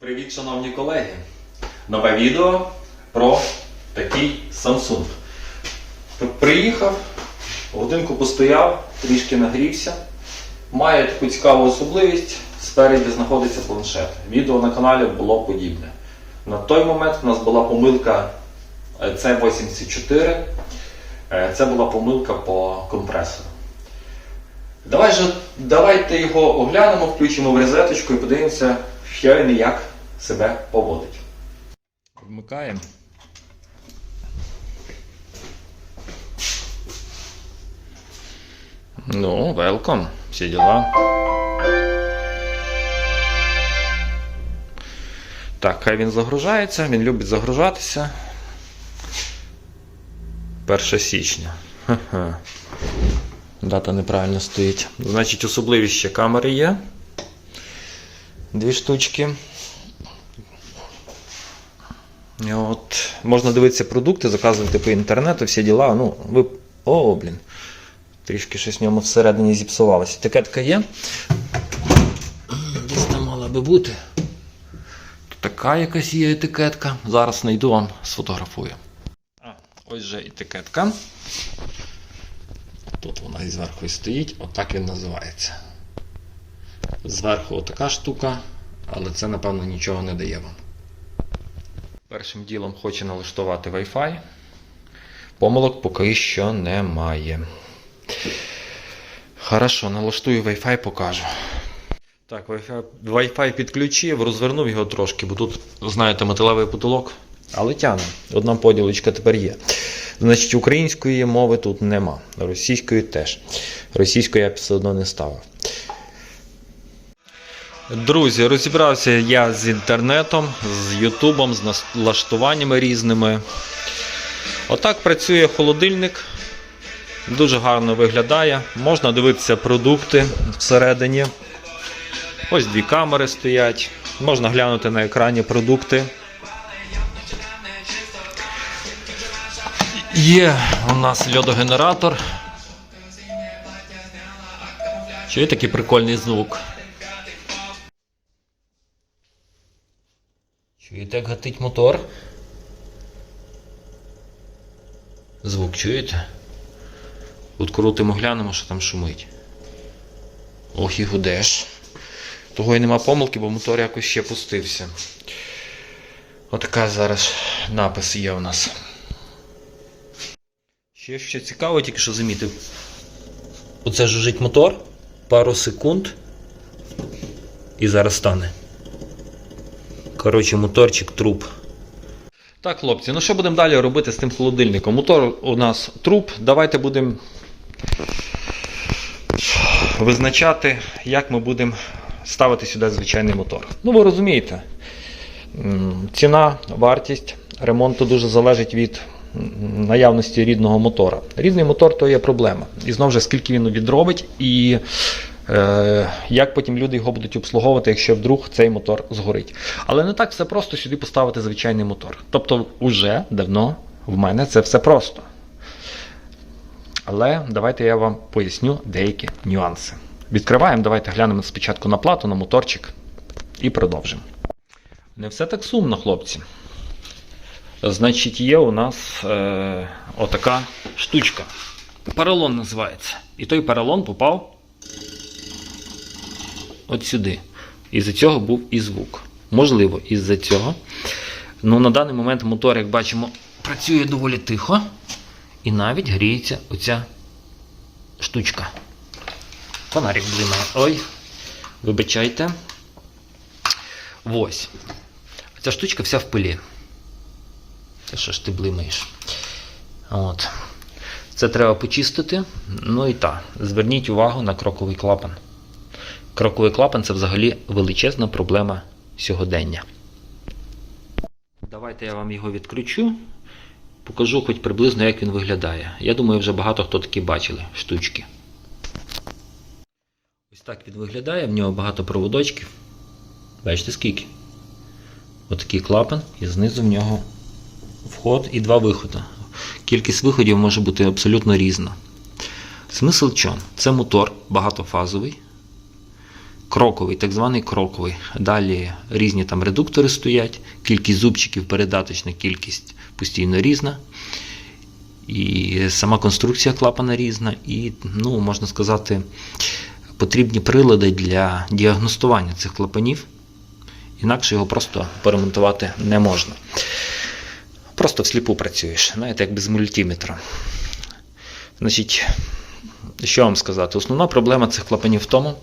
Привіт, шановні колеги! Нове відео про такий Samsung. Приїхав, годинку постояв, трішки нагрівся. Має таку цікаву особливість, спереді знаходиться планшет. Відео на каналі було подібне. На той момент у нас була помилка е, C84. Е, Це була помилка по компресору. Давай же, давайте його оглянемо, включимо в розеточку і подивимося, що він і як себе поводить. Вмикаємо. Ну, welcome. Всі діла. Так, хай він загружається, він любить загружатися. 1 січня. Ха-ха. Дата неправильно стоїть. Значить, особливість ще камери є. Дві штучки. І От, можна дивитися продукти, заказувати по інтернету, всі діла. Ну, ви... О, блін. Трішки щось в ньому всередині зіпсувалося. Етикетка є. Десь там мала би бути. Така якась є етикетка. Зараз знайду вам сфотографую. А, ось же етикетка. Тут вона і зверху і стоїть, отак він називається. Зверху отака штука, але це, напевно, нічого не дає вам. Першим ділом хоче налаштувати Wi-Fi. Помилок поки що немає. Хорошо, налаштую Wi-Fi, покажу. Так, Wi-Fi, підключив, розвернув його трошки, бо тут, знаєте, металевий потолок. Але тягне. Одна поділочка тепер є. Значить, української мови тут нема. Російської теж. Російської я все одно не ставив. Друзі, розібрався я з інтернетом, з Ютубом, з налаштуваннями різними. Отак працює холодильник. Дуже гарно виглядає. Можна дивитися продукти всередині. Ось дві камери стоять. Можна глянути на екрані продукти. Є у нас льодогенератор. Чує такий прикольний звук. Чуєте, як гатить мотор? Звук чуєте? От крутимо, глянемо, що там шумить. Ох і гудеш. Того і нема помилки, бо мотор якось ще пустився. Отака зараз напис є у нас. Ще що цікаво, тільки що замітив. Оце жужить мотор, пару секунд. І зараз стане. Коротше, моторчик труп. Так, хлопці, ну що будемо далі робити з тим холодильником? Мотор у нас труп. Давайте будемо визначати, як ми будемо ставити сюди звичайний мотор. Ну, ви розумієте, ціна, вартість ремонту дуже залежить від наявності рідного мотора. Рідний мотор то є проблема. І знову ж скільки він відробить, і як потім люди його будуть обслуговувати, якщо вдруг цей мотор згорить. Але не так все просто сюди поставити звичайний мотор. Тобто, вже давно в мене це все просто. Але давайте я вам поясню деякі нюанси. Відкриваємо, давайте глянемо спочатку на плату, на моторчик і продовжимо. Не все так сумно, хлопці. Значить, є у нас е, отака штучка. Паралон називається. І той паралон попав от сюди. Із-за цього був і звук. Можливо, із-за цього. Ну, на даний момент мотор, як бачимо, працює доволі тихо. І навіть гріється оця штучка. Фонарик блимає. Ой, вибачайте. Ось. Ця штучка вся в пилі. Та що ж ти блимаєш? От. Це треба почистити. Ну і так, зверніть увагу на кроковий клапан. Кроковий клапан це взагалі величезна проблема сьогодення. Давайте я вам його відключу. Покажу хоч приблизно, як він виглядає. Я думаю, вже багато хто такі бачили штучки. Ось так він виглядає, в нього багато проводочків. Бачите скільки? Отакий клапан, і знизу в нього вход і два виходи. Кількість виходів може бути абсолютно різна. Смисл в чому? Це мотор багатофазовий. Кроковий, так званий кроковий. Далі різні там редуктори стоять, кількість зубчиків, передаточна кількість постійно різна. І сама конструкція клапана різна, і, ну, можна сказати, потрібні прилади для діагностування цих клапанів. Інакше його просто поремонтувати не можна. Просто всліпу працюєш, знаєте, як без мультиметра. Значить, що вам сказати? Основна проблема цих клапанів в тому,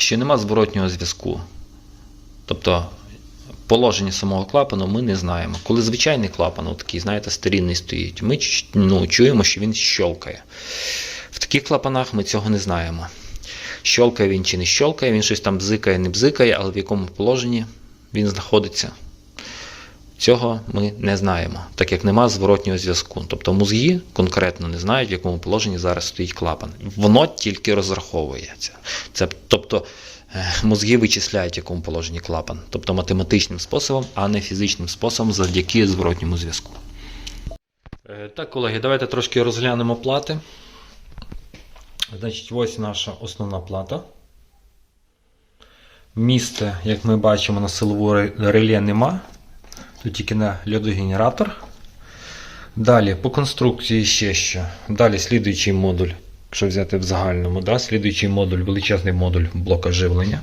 що нема зворотнього зв'язку. Тобто положення самого клапану ми не знаємо. Коли звичайний клапан, такий, знаєте, старінний стоїть, ми ну, чуємо, що він щолкає. В таких клапанах ми цього не знаємо. Щолкає він чи не щолкає, він щось там бзикає, не бзикає, але в якому положенні він знаходиться. Цього ми не знаємо, так як нема зворотнього зв'язку. Тобто мозги конкретно не знають, в якому положенні зараз стоїть клапан. Воно тільки розраховується. Це, тобто е, мозги вичисляють, в якому положенні клапан. Тобто математичним способом, а не фізичним способом завдяки зворотньому зв'язку. Е, Так, колеги, давайте трошки розглянемо плати. Значить, ось наша основна плата. Місце, як ми бачимо, на силову ре- реле нема. Тут тільки на льодогенератор. Далі по конструкції ще що. Далі слідуючий модуль, якщо взяти в загальному, да? слідуючий модуль, величезний модуль блока живлення.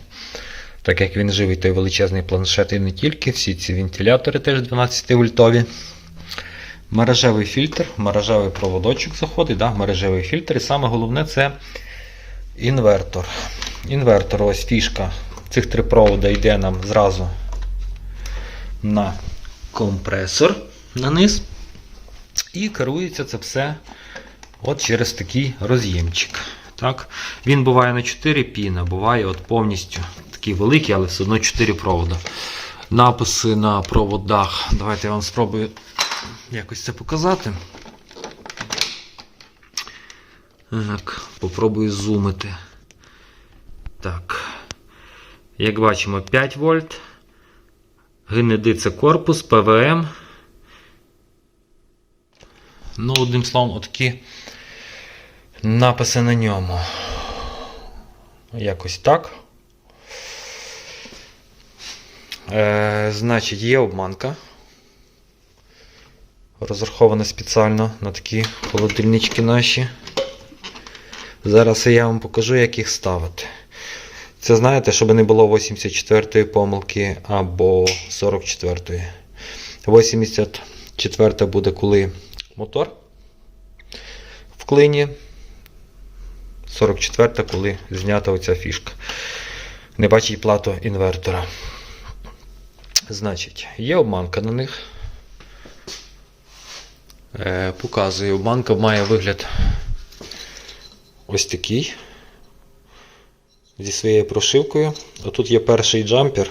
Так як він живий, той величезний планшет і не тільки, всі ці вентилятори теж 12 вольтові. Мережевий фільтр, мережевий проводочок заходить, да? мережевий фільтр. І саме головне це інвертор. Інвертор, ось фішка. Цих три провода йде нам зразу на компресор на низ. І керується це все от через такий роз'ємчик. Так? Він буває на 4 піна, буває от повністю такий великий, але все одно 4 провода. Написи на проводах. Давайте я вам спробую якось це показати. Так, попробую зумити. Так. Як бачимо, 5 вольт. ГНД це корпус, ПВМ. Ну, одним словом, отакі написи на ньому. Якось так. Е, значить, є обманка. Розрахована спеціально на такі холодильнички наші. Зараз я вам покажу, як їх ставити. Це знаєте, щоб не було 84-ї помилки або 44-ї. 84 буде, коли мотор в клині. 44-та, коли знята оця фішка. Не бачить плату інвертора. Значить, є обманка на них. Е, показую, обманка має вигляд ось такий зі своєю прошивкою. Отут є перший джампер.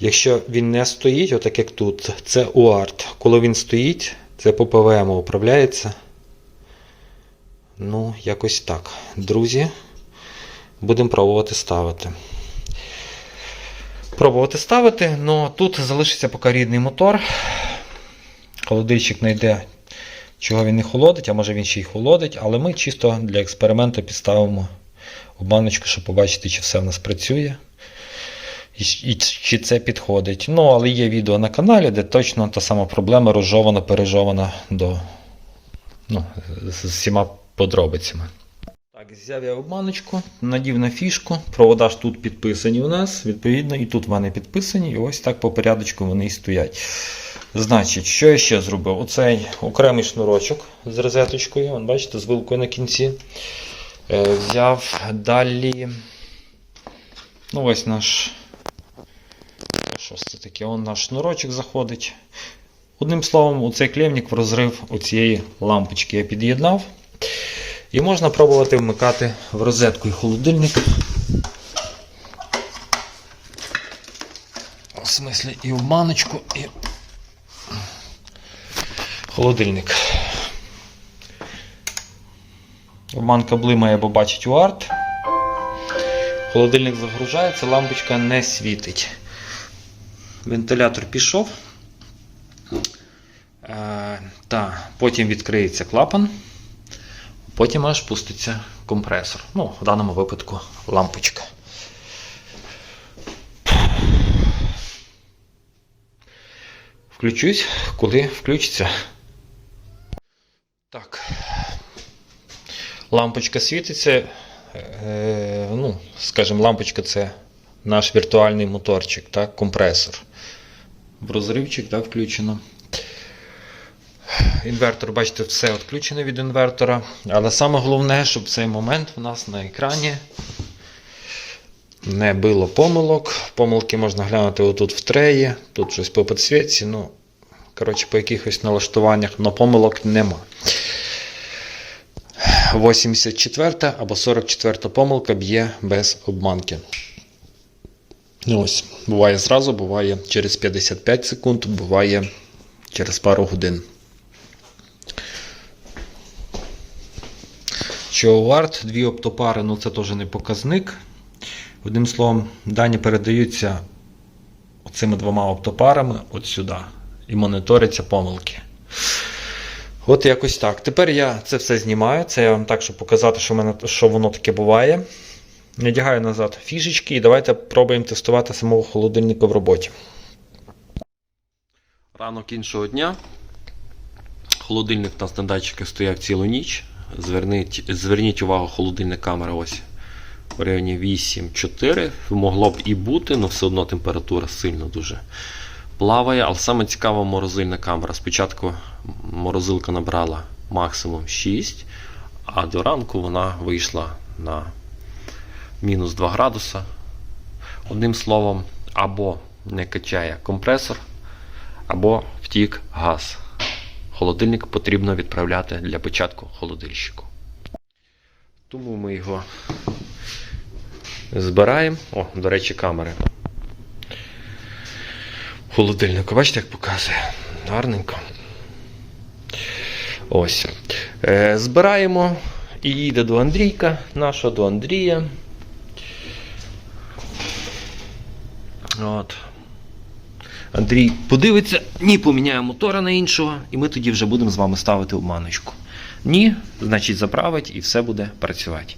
Якщо він не стоїть, отак як тут, це UART. Коли він стоїть, це по ПВМ управляється. Ну, якось так. Друзі, будемо пробувати ставити. Пробувати ставити, але тут залишиться поки рідний мотор. Холодильчик знайде, чого він не холодить, а може він ще й холодить, але ми чисто для експерименту підставимо обманочку, щоб побачити, чи все в нас працює. І, чи це підходить. Ну, але є відео на каналі, де точно та сама проблема розжована, пережована до ну, з всіма подробицями. Так, взяв я обманочку, надів на фішку. Провода ж тут підписані у нас, відповідно, і тут в мене підписані, і ось так по порядочку вони і стоять. Значить, що я ще зробив? Оцей окремий шнурочок з розеточкою, бачите, з вилкою на кінці. Е, взяв далі. Ну, ось наш. Що це таке? Он наш шнурочок заходить. Одним словом, оцей клемник в розрив оцієї лампочки я під'єднав. І можна пробувати вмикати в розетку і холодильник. В смислі і в баночку, і холодильник. Обманка блимає, бо бачить UART. Холодильник загружається, лампочка не світить. Вентилятор пішов. Е, та, потім відкриється клапан. Потім аж пуститься компресор. Ну, в даному випадку лампочка. Включусь, коли включиться. Так. Лампочка світиться. Е, ну, скажімо, лампочка це наш віртуальний моторчик, так, компресор. Розривчик так, включено. Інвертор, бачите, все відключено від інвертора. Але саме головне, щоб в цей момент у нас на екрані не було помилок. Помилки можна глянути отут в треї, тут щось по підсвітці, ну, коротше, по якихось налаштуваннях, але помилок нема. 84 або 44 помилка б'є без обманки. Ну ось, буває зразу, буває через 55 секунд, буває через пару годин. Що варт, дві оптопари, ну це теж не показник. Одним словом, дані передаються цими двома оптопарами от сюди і моніторяться помилки. От якось так. Тепер я це все знімаю. Це я вам так, щоб показати, що, мене, що воно таке буває. Надягаю назад фішечки і давайте пробуємо тестувати самого холодильника в роботі. Ранок іншого дня. Холодильник на стандартчики стояв цілу ніч. Зверніть, зверніть увагу, холодильник камера ось в районі 8-4. Могло б і бути, але все одно температура сильно дуже плаває. Але саме цікава морозильна камера. Спочатку морозилка набрала максимум 6, а до ранку вона вийшла на мінус 2 градуса. Одним словом, або не качає компресор, або втік газ. Холодильник потрібно відправляти для початку холодильщику. Тому ми його збираємо. О, до речі, камери. Холодильнику, бачите, як показує? Гарненько. Ось. Е, збираємо і їде до Андрійка, нашого до Андрія. От. Андрій подивиться, ні, поміняє мотора на іншого, і ми тоді вже будемо з вами ставити обманочку. Ні, значить заправить і все буде працювати.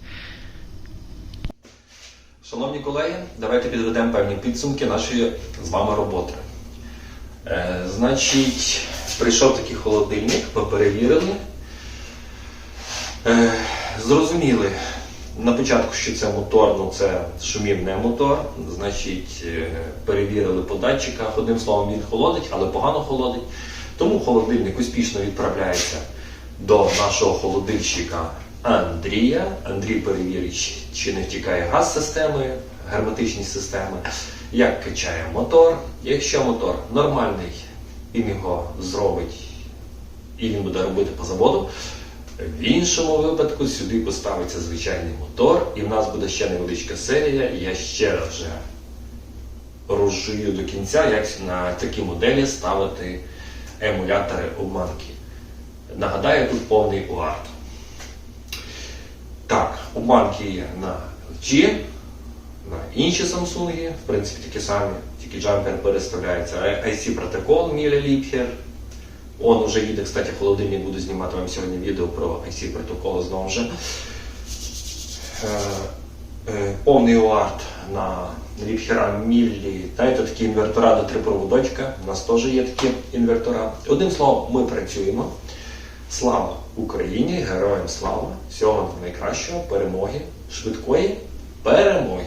Шановні колеги, давайте підведемо певні підсумки нашої з вами роботи. Е, значить, прийшов такий холодильник, ми перевірили. Е, зрозуміли на початку, що це мотор, ну це шумів не мотор. Значить, е, перевірили по датчиках. Одним словом, він холодить, але погано холодить. Тому холодильник успішно відправляється до нашого холодильщика Андрія. Андрій перевірить, чи- не втікає газ системи, герметичні системи, як качає мотор. Якщо мотор нормальний, він його зробить і він буде робити по заводу. В іншому випадку сюди поставиться звичайний мотор, і в нас буде ще невеличка серія. Я ще раз вже розжую до кінця, як на такі моделі ставити емулятори обманки. Нагадаю, тут повний уарт. Так, обманки є на LG, на інші Samsung, в принципі, такі самі, тільки джампер переставляється. IC протокол Міля Ліпхер. Он уже їде, кстати, холодильник, буду знімати вам сьогодні відео про IC протокол знову ж. Е, е, повний уарт на Ліпхера Міллі. Знаєте, такі інвертора до три проводочка. У нас теж є такі інвертора. Одним словом, ми працюємо. Слава Україні! Героям слава! Всього найкращого, перемоги, швидкої перемоги.